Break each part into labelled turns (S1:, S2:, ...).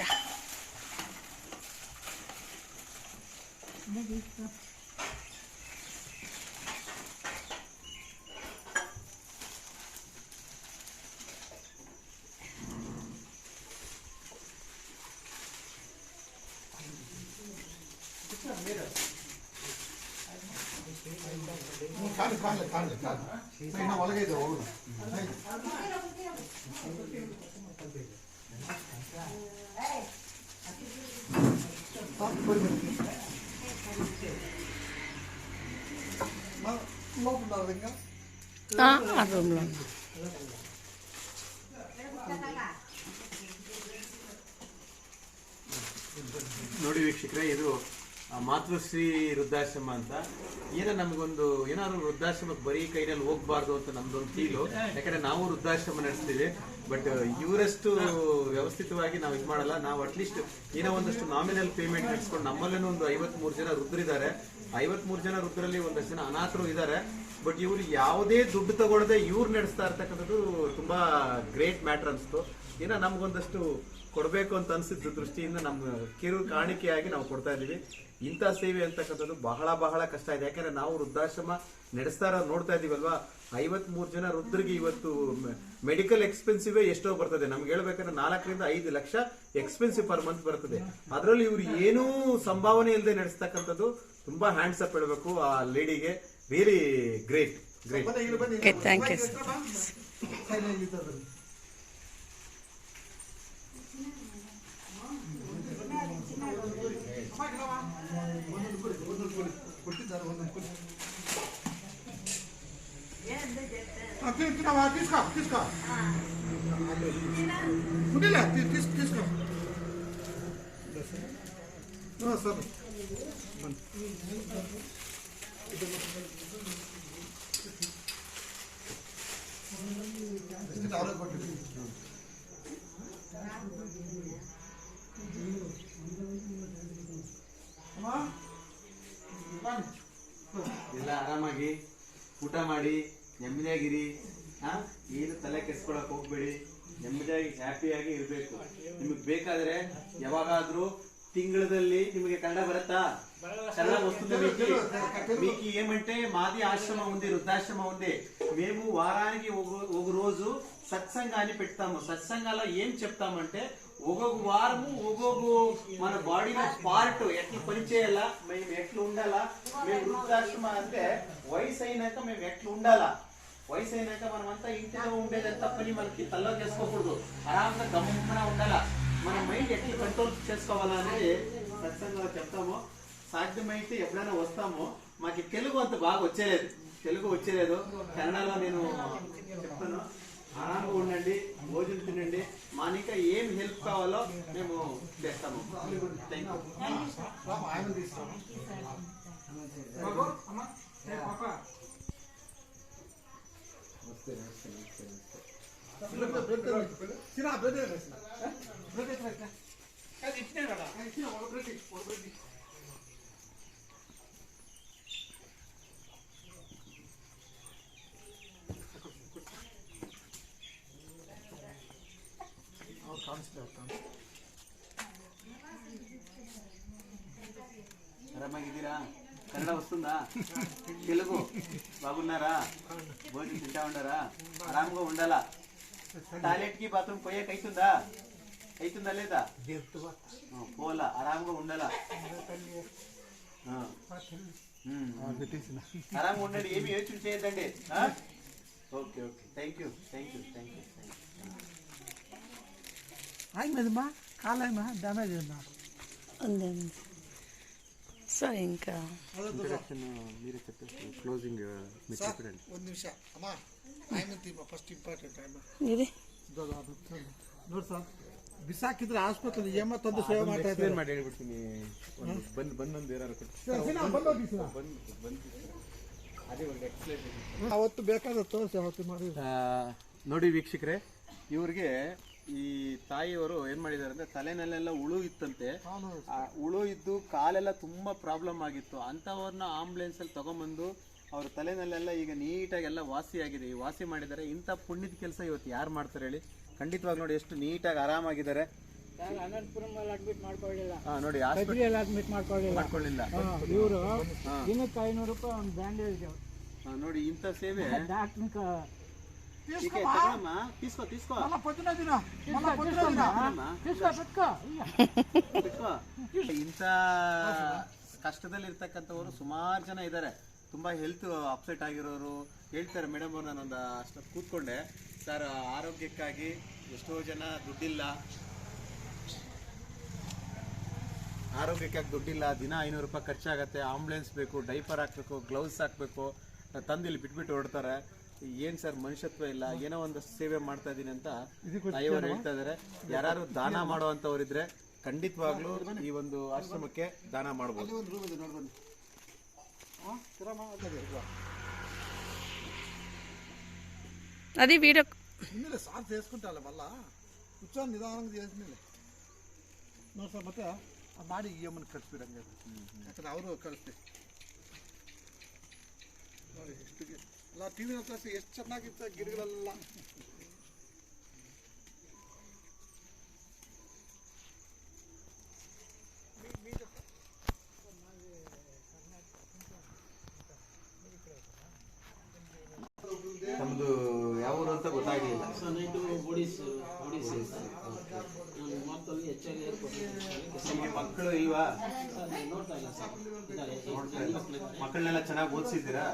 S1: ゃ。看着看着看
S2: 着，రూమ్లో
S3: ನೋಡಿ ವೀಕ್ಷಕರೇ ಇದು ಆ, ಮಾತೃಶ್ರೀ ವೃದ್ಧಾಶ್ರಮ ಅಂತ ಏನೋ ನಮಗೊಂದು ಏನಾದ್ರು ವೃದ್ಧಾಶ್ರಮಕ್ಕೆ ಬರೀ ಕೈನಲ್ಲಿ ಹೋಗ್ಬಾರ್ದು ಅಂತ ನಮ್ದೊಂದು ಫೀಲು ಯಾಕಂದ್ರೆ ನಾವು ವೃದ್ಧಾಶ್ರಮ ನಡೆಸ್ತೀವಿ ಬಟ್ ಇವರಷ್ಟು ವ್ಯವಸ್ಥಿತವಾಗಿ ನಾವು ಇದು ಮಾಡಲ್ಲ. ನಾವು ಅಟ್ಲೀಸ್ಟ್ ಏನೋ ಒಂದಷ್ಟು ನಾಮಿನಲ್ ಪೇಮೆಂಟ್ ನಡೆಸ್ಕೊಂಡು ನಮ್ಮಲ್ಲೇ ಒಂದು ಐವತ್ಮೂರು ಜನ ವೃದ್ಧರಿದ್ದಾರೆ. ಐವತ್ಮೂರು ಜನ ವೃದ್ಧರಲ್ಲಿ ಒಂದಷ್ಟು ಜನ ಅನಾಥರು ಇದ್ದಾರೆ. ಬಟ್ ಇವರು ಯಾವುದೇ ದುಡ್ಡು ತಗೊಳ್ಳದೆ ಇವ್ರು ನಡೆಸ್ತಾ ಇರ್ತಕ್ಕಂಥದ್ದು ತುಂಬಾ ಗ್ರೇಟ್ ಮ್ಯಾಟರ್ ಅನಿಸ್ತು. ಏನೋ ನಮ್ಗೊಂದಷ್ಟು ಕೊಡಬೇಕು ಅಂತ ಅನ್ಸಿದ ದೃಷ್ಟಿಯಿಂದ ನಮ್ಮ ಕಿರು ಕಾಣಿಕೆಯಾಗಿ ನಾವು ಕೊಡ್ತಾ ಇದ್ದೀವಿ. ಇಂಥ ಸೇವೆ ಅಂತಕ್ಕಂಥದ್ದು ಬಹಳ ಬಹಳ ಕಷ್ಟ ಇದೆ. ಯಾಕಂದ್ರೆ ನಾವು ವೃದ್ಧಾಶ್ರಮ ನಡೆಸ್ತಾ ನೋಡ್ತಾ ಇದೀವಲ್ವಾ ಐವತ್ ಮೂರು ಜನ ವೃದ್ಧರಿಗೆ ಇವತ್ತು ಮೆಡಿಕಲ್ ಎಕ್ಸ್ಪೆನ್ಸಿವ್ ಎಷ್ಟೋ ಬರ್ತದೆ. ನಮ್ಗೆ ಹೇಳ್ಬೇಕಂದ್ರೆ ನಾಲ್ಕರಿಂದ ಐದು ಲಕ್ಷ ಎಕ್ಸ್ಪೆನ್ಸಿವ್ ಪರ್ ಮಂತ್ ಬರ್ತದೆ. ಅದರಲ್ಲಿ ಇವ್ರು ಏನೂ ಸಂಭಾವನೆ ಇಲ್ಲದೆ ನಡೆಸ್ತಕ್ಕಂಥದ್ದು ತುಂಬಾ ಹ್ಯಾಂಡ್ಸ್ ಅಪ್ ಹೇಳ್ಬೇಕು ಆ ಲೇಡಿಗೆ
S2: really great great
S1: thank you ಕೊಟ್ಟಿದ್ದಾರೆ कितना बार? किसका? किसका? ना हाँ,
S3: सर। हाँ। इसके तारे ನೆಮ್ಮದಿಯಾಗಿರಿ. ಏನು ತಲೆ ಕೆಸ್ಕೊಳಕ್ ಹೋಗ್ಬೇಡಿ. ನೆಮ್ಮದಿಯಾಗಿ ಹ್ಯಾಪಿಯಾಗಿ ಇರಬೇಕು. ನಿಮಗೆ ಬೇಕಾದ್ರೆ ಯಾವಾಗಾದ್ರೂ ತಿಂಗಳಲ್ಲಿ ನಿಮಗೆ ಕನ್ನಡ ಬರುತ್ತಾ? ಚೆನ್ನಾಗಿ ವಸ್ತು ಮೀಕಿ. ಏಮಂತೇ ಮಾದಿ ಆಶ್ರಮ ಒಂದೇ ವೃದ್ಧಾಶ್ರಮ ಒಂದೇ. ಮೇಮು ವಾರಾನಿಗೆ ಹೋಗೋ ರೋಜು ಸತ್ಸಂಗ ಅನ್ನ ಪೆಟ್ತಾಮ ಸತ್ಸಂಗ ಅಲ್ಲ ಏನ್ ಚೆಪ್ತಾಮಂತೇ ಒಗೋಗ್ ವಾರಮು ಒಗೋಗು ಮನ ಬಾಡಿನ ಪಾರ್ಟ್ ಎಟ್ಲು ಪರಿಚಯ ಅಲ್ಲ? ಮೇಮ್ ಎಟ್ಲು ಉಂಡಲ್ಲ? ಮೇಮ್ ವೃದ್ಧಾಶ್ರಮ ಅಂದ್ರೆ ವಯಸ್ಸೈನಾಕ ಮೇಮ್ ಎಟ್ಲು ಉಂಡಲ್ಲ. వయసు అయినాక మనమంతా ఇంటిలో ఉండేదంతా పని మనకి తల్లో చేసుకోకూడదు ఆరాంగా గమ్మున ఉండాలా. మన మైండ్ ఎట్లా కంట్రోల్ చేసుకోవాలా అనేది సత్సంగంలో చెప్తాము. సాధ్యమైతే ఎప్పుడైనా వస్తామో. మాకు తెలుగు అంత బాగా వచ్చేలేదు. తెలుగు వచ్చేలేదు. కన్నడలో నేను చెప్తాను. ఆరాంగా ఉండండి భోజనం తినండి. మానిక ఏం హెల్ప్ కావాలో మేము చేస్తాము. థ్యాంక్ యూ ఆరామాగిದ್ದೀరా కన్నడ వస్తుందా తెలుగు బాగున్నారా? భోజనం తింటా ఉండారా? ఆరాంగా ఉండాలా? టాయిలెట్కి బాత్రూమ్ పోయాక అవుతుందా అవుతుందా లేదా? పోలా ఆరాంగా ఉండాలా. ఆరాంగా ఉండండి ఏమి యోచన చేయొద్దండి. ఆ? Okay okay. Thank you thank you thank you thank
S1: you కాలేమా damage ఉందా
S2: ఉంది ఉంది సో ఇంకా
S3: ఇంట్రడక్షన్ మీరే చెప్పేసి క్లోజింగ్ మీరు చెప్పండి
S1: ಒಂದು ನಿಮಿಷ ಅಮ್ಮ ಆಯ್ಮಂತೀಮ ಫಸ್ಟ್ ಇಂಪಾರ್ಟೆಂಟ್ ಆಯ್ಮ
S2: ఇది
S1: ನೋಡಿ ಸರ್ ಬಿಸಾಕಿದ್ರೆ ಆಸ್ಪತ್ರೆ ಏಮ ತಂದು ಸೇವೆ ಮಾಡ್ತಾ ಇದ್ದಾರೆ
S3: ಮಾಡಿ ಹೇಳ್ಬಿಡ್ತೀನಿ ಒಂದು ಬಂದು ಬಂದೊಂದು ಏನಾರು ಕೊಟ್ಟು
S1: ಸರ್, ಸಿನಾ, ಬಂದೋಗಿ ಸಿನಾ.
S3: ಬಂದು ಬಂದು ಅದೇ ಒಂದು ಎಕ್ಸ್ಪ್ಲೇನ್
S1: ಅವತ್ತು ಬೇಕಾದ್ರೆ ತೋರಿಸಿ ಅವತ್ತು ಮಾಡಿ
S3: ನೋಡಿ ವೀಕ್ಷಕರೇ ಇವ್ರಿಗೆ ಈ ತಾಯಿಯವರು ಏನ್ ಮಾಡಿದಾರೆ ಅಂದ್ರೆ ತಲೆನಲ್ಲೆಲ್ಲ ಹುಳು ಇತ್ತಂತೆ. ಆ ಹುಳು ಇದ್ದು ಕಾಲೆಲ್ಲ ತುಂಬಾ ಪ್ರಾಬ್ಲಮ್ ಆಗಿತ್ತು. ಅಂತವ್ರನ್ನ ಆಂಬುಲೆನ್ಸ್ ಅಲ್ಲಿ ತಗೊಂಬಂದು ಅವ್ರ ತಲೆನಲ್ಲೆಲ್ಲ ಈಗ ನೀಟಾಗಿ ಎಲ್ಲ ವಾಸಿ ಆಗಿದೆ. ಈ ವಾಸಿ ಮಾಡಿದ್ದಾರೆ. ಇಂಥ ಪುಣ್ಯದ ಕೆಲಸ ಇವತ್ತು ಯಾರು ಮಾಡ್ತಾರೆ ಹೇಳಿ? ಖಂಡಿತವಾಗಿ ನೋಡಿ ಎಷ್ಟು ನೀಟಾಗಿ ಆರಾಮಾಗಿದ್ದಾರೆ.
S4: ಅನಂತಪುರಮಲ್ಲಿ ಅಡ್ಮಿಟ್ ಮಾಡ್ಕೊಳ್ಳಿಲ್ಲ.
S3: ಹಾ ನೋಡಿ
S4: ಅಡ್ಮಿಟ್ ಮಾಡ್ಕೊಳ್ಳಿಲ್ಲ. ಇವರು ದಿನಕ್ಕೆ ಐನೂರು ರೂಪಾಯಿ ಒಂದು ಬ್ಯಾಂಡೇಜ್
S3: ನೋಡಿ ಇಂಥ ಸೇವೆ ಇಂಥ ಕಷ್ಟದಲ್ಲಿ ಇರ್ತಕ್ಕಂಥವರು ಸುಮಾರು ಜನ ಇದ್ದಾರೆ. ತುಂಬಾ ಹೆಲ್ತ್ ಅಪ್ಸೆಟ್ ಆಗಿರೋರು ಹೇಳ್ತಾರೆ ಮೇಡಮ್ ಅವ್ರು ನಾನೊಂದು ಅಷ್ಟು ಕೂತ್ಕೊಂಡೆ. ಸರ್ ಆರೋಗ್ಯಕ್ಕಾಗಿ ಎಷ್ಟೋ ಜನ ದುಡ್ಡಿಲ್ಲ. ಆರೋಗ್ಯಕ್ಕಾಗಿ ದುಡ್ಡಿಲ್ಲ ದಿನ ಐನೂರು ರೂಪಾಯಿ ಖರ್ಚಾಗತ್ತೆ ಆಂಬುಲೆನ್ಸ್ ಬೇಕು ಡೈಪರ್ ಹಾಕ್ಬೇಕು ಗ್ಲೌಸ್ ಹಾಕ್ಬೇಕು ತಂದಿಲ್ಲಿ ಬಿಟ್ಬಿಟ್ಟು ಹೊಡ್ತಾರೆ ಏನ್ ಸರ್ ಮನುಷ್ಯತ್ವ ಇಲ್ಲ ಏನೋ ಒಂದು ಸೇವೆ ಮಾಡ್ತಾ ಇದೀನಿ ಅಂತ ತಾಯಿಯವರು ಹೇಳ್ತಾ ಇದಾರೆ ಯಾರು ದಾನ ಮಾಡುವಂತವ್ರಿದ್ರೆ ಖಂಡಿತವಾಗ್ಲೂ ಈ ಒಂದು ಆಶ್ರಮಕ್ಕೆ ದಾನ ಮಾಡಬಹುದು
S1: ಒಂದು ರೂಮ್ ಇದೆ ನೋಡಿ ಬನ್ನಿ ఆ, తిరమా అదే
S2: అది వీడియో
S1: ఇన్నలే సార్ చేసుకుంటాలే మళ్ళా కూర్చొని నిదానంగా చేసినలే ನೋಡಿ ಸರ್ ಮತ್ತೆ ಆ ಮಾಡಿ ಇ ಎಮ್ಮನ್ನು ಕಳಿಸ್ಬಿಡಂಗೆ ಯಾಕಂದ್ರೆ ಅವರು ಕಳಿಸ್ತಿ ಟಿ ವಿ ಹತ್ರ ಎಷ್ಟು ಚೆನ್ನಾಗಿತ್ತು ಗಿಡಗಳೆಲ್ಲ.
S3: ನಮ್ದು ಯಾವ ಊರು ಅಂತ ಗೊತ್ತಾಗ್ಲಿಲ್ಲ.
S4: ಒಡಿಸ್ ಒಡಿಸ್ ಹೆಚ್ಚಾಗಿ
S3: ನಿಮಗೆ ಮಕ್ಕಳು ಇಲ್ವಾ?
S4: ನೋಡ್ತಾ ಇಲ್ಲ ಸರ್.
S3: ಮಕ್ಕಳನ್ನೆಲ್ಲ ಚೆನ್ನಾಗಿ ಓದಿಸಿದ್ದೀರಾ?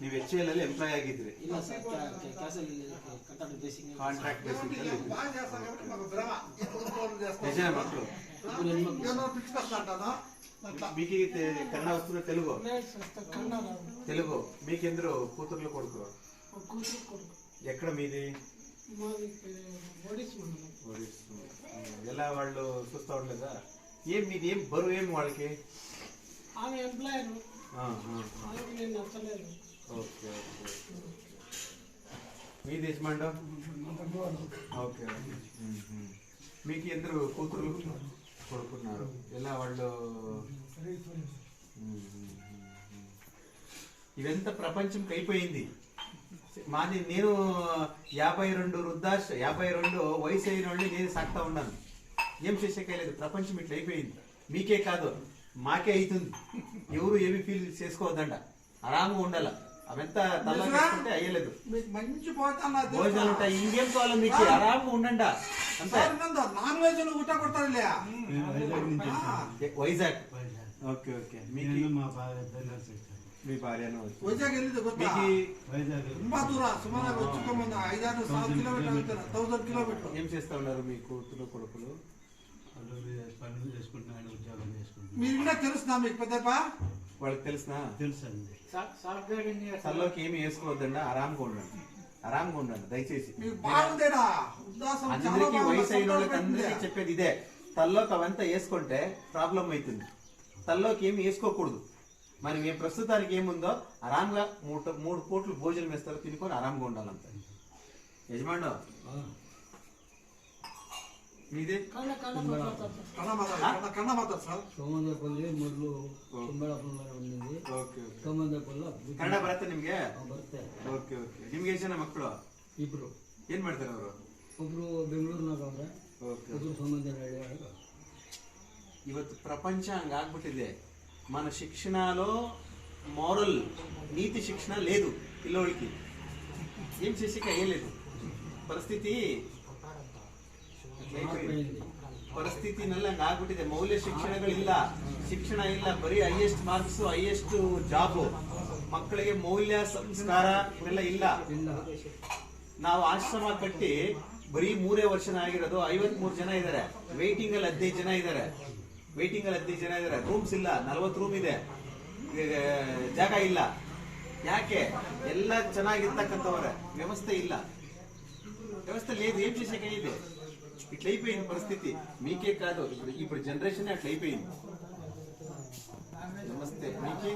S3: ನೀವು ಎಚಎಲ್ ಅಲ್ಲಿ ಎಂಪ್ಲಾಯ್ ಆಗಿದ್ರೆ.
S4: ಕ್ಯಾಸಲ್ ಕಾಂಟ್ರಾಕ್ಟ್ ಬೇಸಿಂಗ್
S3: ಕಾಂಟ್ರಾಕ್ಟ್ ನಿಜ ಮಖ್ಲ ಯಾತ ತಕ್ಕದನ ತೆಲುಗು? ಬಿಕೆಂದ್ರು ಕೂದ್ರು ಕೊಡ್ತ್ರು ಕೂದ್ರು ಮೀದಿ? ಎಲ್ಲ ಓಡಿಸ್ತಾನೆ ಎಲ್ಲಾ ವಾಳ್ಳು ಸುಸ್ತಾಗ್ತಲ್ಲ ಏನ್
S4: ಬರು ಏನ್
S3: ವಾಳ್ಕೆ? ಆಮ್ ಎಂಪ್ಲಾಯರ್
S4: ಹಾ ಹಾ
S3: ఓకే ఓకే మీది యజమాండం ఓకే మీకు ఇద్దరు కూతురు? కొడుకున్నారు. ఎలా వాళ్ళు? ఇదంతా ప్రపంచంకి అయిపోయింది మాది నేను యాభై రెండు వృద్ధాశ యాభై రెండు వయసు అయిన వాళ్ళు నేను సాగుతా ఉన్నాను. ఏం చేసేకలేదు ప్రపంచం ఇట్లా అయిపోయింది. మీకే కాదు మాకే అవుతుంది ఎవరు ఏమి ఫీల్ చేసుకోవద్దంట. ఆరాంగా ఉండాల. అవంతా తల్లకుంటే అయ్యలేదు.
S1: మీకు మంచి పోతాను
S3: ఇంకేం కావాలి మీకు ఆరాంగా ఉండండి అంతే.
S1: నాన్ వెజ్ ఊట కొడతారులే
S3: వైజాగ్ ఓకే ఓకే. మీకు మీ భార్య
S1: వైజాగ్ వెళ్ళింది
S3: మీకు
S1: వైజాగ్ తుంబా సుమారు వచ్చుకోమంది థౌసండ్ కిలోమీటర్
S3: ఏం చేస్తా ఉన్నారు మీ కూతురు కొడుకులు?
S5: పనులు చేసుకుంటున్నాడు ఉద్యోగం చేసుకుంటున్నారు.
S1: మీరు కూడా తెలుసునా మీకు పెద్దపా
S3: వాళ్ళకి తెలిసినా?
S5: తెలుసండి.
S3: తల్లోకి ఏమి వేసుకోవద్దండి ఆరాంగా ఉండండి ఆరాంగా ఉండండి దయచేసి. అందరికీ. వయసు అయిన వాళ్ళకి అందరికీ. చెప్పేది ఇదే. తల్లోకి అవంతా వేసుకుంటే ప్రాబ్లం అవుతుంది. తల్లోకి ఏమి వేసుకోకూడదు. మరి మేము ప్రస్తుతానికి ఏముందో ఆరాంగా మూడు మూడు కోట్లు భోజనం వేస్తారు తినుకొని ఆరాంగా ఉండాలంత యజమాను మీదే
S1: కన్న మాట్లాడు, కన్న- కన్న మాట్లాడు సార్
S4: ಸೋಮಂದಪಲ್ಲಿ ಮೊದಲು ಕುಂಬಳಪುರ ಬಂದಿದ್ದೆ
S3: ಓಕೆ ಓಕೆ
S4: ಸೋಮಂದಪಲ್ಲ
S3: ಕನ್ನಡ ಬರುತ್ತೆ ನಿಮ್ಗೆ
S4: ಬರುತ್ತೆ
S3: ಓಕೆ ಓಕೆ ನಿಮ್ಗೆ ಎಷ್ಟು ಜನ ಮಕ್ಕಳು
S4: ಇಬ್ರು
S3: ಏನ್ ಮಾಡ್ತಾರೆ ಅವರು
S4: ಒಬ್ರು ಬೆಂಗಳೂರಿನಾಗ ಅವ್ರೆ
S3: ಓಕೆ
S4: ಒಬ್ರು ಸೋಮಂದರ
S3: ಇವತ್ತು ప్రపంచ హంగాగ్బుట్టిదే మన శిక్షణలో మోరల్ నీతి శిక్షణ లేదు పిల్లోడికి ఏం చేసేక అయ్యలేదు ಪರಿಸ್ಥಿತಿ
S4: అయిపోయింది
S3: ಪರಿಸ್ಥಿತಿ ಆಗ್ಬಿಟ್ಟಿದೆ. ಮೌಲ್ಯ ಶಿಕ್ಷಣಗಳಿಲ್ಲ. ಶಿಕ್ಷಣ ಇಲ್ಲ. ಬರೀ ಹೈಯೆಸ್ಟ್ ಮಾರ್ಕ್ಸ್ ಹೈಯೆಸ್ಟ್ ಜಾಬ್ ಮಕ್ಕಳಿಗೆ ಮೌಲ್ಯ ಸಂಸ್ಕಾರ ಇವೆಲ್ಲ ಇಲ್ಲ. ನಾವು ಆಶ್ರಮ ಕಟ್ಟಿ ಬರೀ ಮೂರೇ ವರ್ಷನ ಆಗಿರೋದು ಐವತ್ ಮೂರು ಜನ ಇದಾರೆ ವೈಟಿಂಗ್ ಅಲ್ಲಿ ಹದಿನೈದು ಜನ ಇದ್ದಾರೆ. ವೈಟಿಂಗ್ ಅಲ್ಲಿ ಹದಿನೈದು ಜನ ಇದ್ದಾರೆ. ರೂಮ್ಸ್ ಇಲ್ಲ. ನಲ್ವತ್ತು ರೂಮ್ ಇದೆ. ಜಾಗ ಇಲ್ಲ. ಯಾಕೆ? ಎಲ್ಲ ಚೆನ್ನಾಗಿರ್ತಕ್ಕಂಥವ್ರೆ. ವ್ಯವಸ್ಥೆ ಇಲ್ಲ. ವ್ಯವಸ್ಥೆ ಏನ್ ಇದೆ ఇట్లా అయిపోయింది పరిస్థితి మీకే కాదు. ఇప్పుడు ఇప్పుడు జనరేషన్ అట్లా అయిపోయింది నమస్తే. మీకే?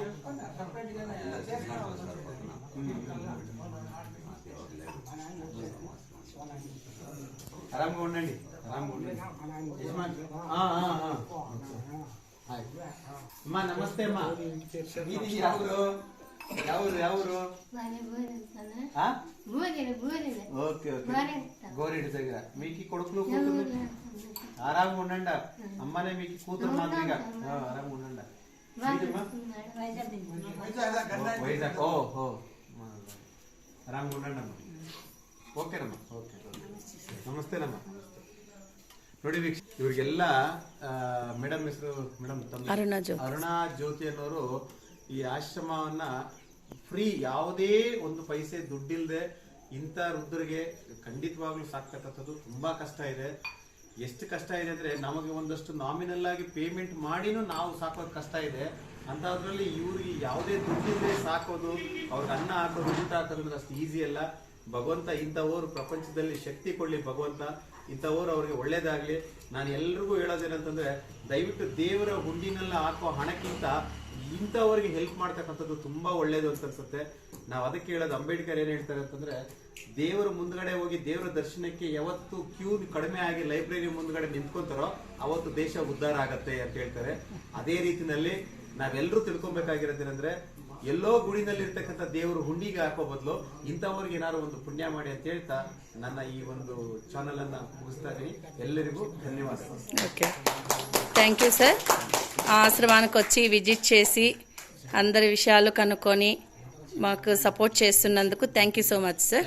S3: ఆరాంగా ఉండండి. ఆరాంగా ఉండండి. యజమాన్. అమ్మా నమస్తే అమ్మా. ఇది ఎవరు ఎవరు ఎవరు
S6: ಮನೆ ಬೋರಿರ್ತಾನೆ
S3: ఆ?
S6: ಬೋರಿನ ಬೋರಿನ
S3: ఓకే ఓకే
S6: ಬೋರಿರ್ತಾನೆ
S3: గోరెడ్డి దగ్గర మీకు ఈ కొడుకులు కూతురు
S6: ఎవరు
S3: ఆరాంగా ఉండండి అమ్మనే మీకు కూతురు మాదిరిగా ఆ, ఆరాంగా ఉండండి ఏంటమ్మా? వైజాగ్ ఓ ఓ ఆరాంగా ఉండండి అమ్మ ಓಕೆನಮ್ಮ ಓಕೆ ನಮಸ್ತೆನಮ್ಮ ನೋಡಿ ವೀಕ್ಷ ಇವರಿಗೆಲ್ಲ ಮೇಡಮ್ ಹೆಸರು ಮೇಡಮ್ ತಮ್ಮ
S2: ಅರುಣಾ ಜ್ಯೋತಿ.
S3: ಅರುಣಾ ಜ್ಯೋತಿ ಅನ್ನೋರು ಈ ಆಶ್ರಮವನ್ನ ಫ್ರೀ ಯಾವುದೇ ಒಂದು ಪೈಸೆ ದುಡ್ಡಿಲ್ಲದೆ ಇಂಥ ವೃದ್ಧರಿಗೆ ಖಂಡಿತವಾಗ್ಲೂ ಸಾಕ್ತಕ್ಕಂಥದ್ದು ತುಂಬಾ ಕಷ್ಟ ಇದೆ. ಎಷ್ಟು ಕಷ್ಟ ಇದೆ ಅಂದ್ರೆ ನಮಗೆ ಒಂದಷ್ಟು ನಾಮಿನಲ್ ಆಗಿ ಪೇಮೆಂಟ್ ಮಾಡಿನೂ ನಾವು ಸಾಕೋದು ಕಷ್ಟ ಇದೆ. ಅಂಥದ್ರಲ್ಲಿ ಇವ್ರಿಗೆ ಯಾವುದೇ ದುಡ್ಡಿಲ್ಲದೆ ಸಾಕೋದು, ಅವ್ರಿಗೆ ಅನ್ನ ಹಾಕೋದು, ಊಟ ಹಾಕೋದು ಅಷ್ಟು ಈಸಿ ಅಲ್ಲ. ಭಗವಂತ ಇಂಥವ್ರು ಪ್ರಪಂಚದಲ್ಲಿ ಶಕ್ತಿ ಕೊಡ್ಲಿ ಭಗವಂತ. ಇಂಥವ್ರು ಅವ್ರಿಗೆ ಒಳ್ಳೇದಾಗ್ಲಿ. ನಾನು ಎಲ್ರಿಗೂ ಹೇಳೋದೇನಂತಂದ್ರೆ ದಯವಿಟ್ಟು ದೇವರ ಹುಂಡಿನೆಲ್ಲ ಹಾಕೋ ಹಣಕ್ಕಿಂತ ಇಂಥವ್ರಿಗೆ ಹೆಲ್ಪ್ ಮಾಡ್ತಕ್ಕಂಥದ್ದು ತುಂಬ ಒಳ್ಳೇದು ಅಂತ ಅನ್ಸುತ್ತೆ. ನಾವು ಅದಕ್ಕೆ ಹೇಳೋದು ಅಂಬೇಡ್ಕರ್ ಏನು ಹೇಳ್ತಾರೆ ಅಂತಂದ್ರೆ, ದೇವರ ಮುಂದ್ಗಡೆ ಹೋಗಿ ದೇವರ ದರ್ಶನಕ್ಕೆ ಯಾವತ್ತು ಕ್ಯೂ ಕಡಿಮೆ ಆಗಿ ಲೈಬ್ರರಿ ಮುಂದ್ಗಡೆ ನಿಂತ್ಕೊಂತಾರೋ, ಅವತ್ತು ದೇಶ ಉದ್ಧಾರ ಆಗತ್ತೆ ಅಂತ ಹೇಳ್ತಾರೆ. ಅದೇ ರೀತಿನಲ್ಲಿ ನಾವೆಲ್ಲರೂ ತಿಳ್ಕೊಬೇಕಾಗಿರೋದೇನೆಂದ್ರೆ, ಎಲ್ಲೋ ಗುಡಿನಲ್ಲಿ ಇರ್ತಕ್ಕಂಥ ದೇವರು ಹುಂಡಿಗೆ ಹಾಕೋ ಬದಲು ಇಂಥವ್ರಿಗೆ ಏನಾದ್ರು ಒಂದು ಪುಣ್ಯ ಮಾಡಿ ಅಂತ ಹೇಳ್ತಾ ನನ್ನ ಈ ಒಂದು ಚಾನಲ್ ಅನ್ನ ಮುಗಿಸ್ತಾ ಇದ್ದೀನಿ. ಎಲ್ಲರಿಗೂ ಧನ್ಯವಾದಗಳು
S2: ఓకే థ్యాంక్ యూ సార్. ఆశ్రమానికి వచ్చి విజిట్ చేసి అందరి విషయాలు కనుక్కొని మాకు సపోర్ట్ చేస్తున్నందుకు thank you
S3: so much sir.